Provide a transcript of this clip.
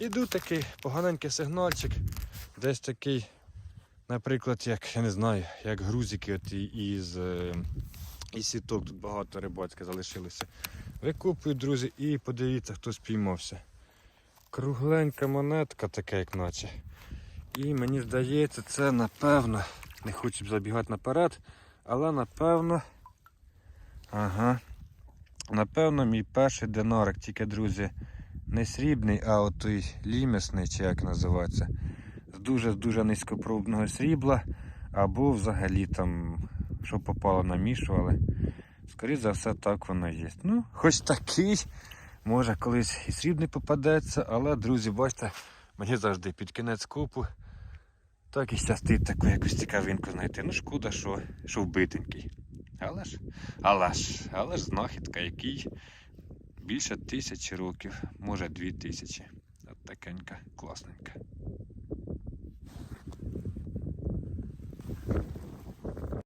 Іду такий поганенький сигнальчик, десь такий, наприклад, як я не знаю, як грузики от із, е, із сіток, тут багато рибацьке залишилося. Викупую, друзі, і подивіться, хто спіймався. Кругленька монетка, така, як наче. І мені здається, це напевно, не хочу забігати наперед, але напевно. Ага. Напевно, мій перший динарик, тільки, друзі, не срібний, а от той лімісний, чи як називається. З дуже-дуже низькопробного срібла, або взагалі там, що попало намішували. Скоріше за все, так воно є. Ну, хоч такий, може колись і срібний попадеться, але, друзі, бачите, мені завжди під кінець купу так і щастить таку якусь цікавинку знайти. Ну, шкода, що, що вбитенький. Але ж, але ж, але ж знахідка, який більше тисячі років, може дві тисячі. От такенька, класненька.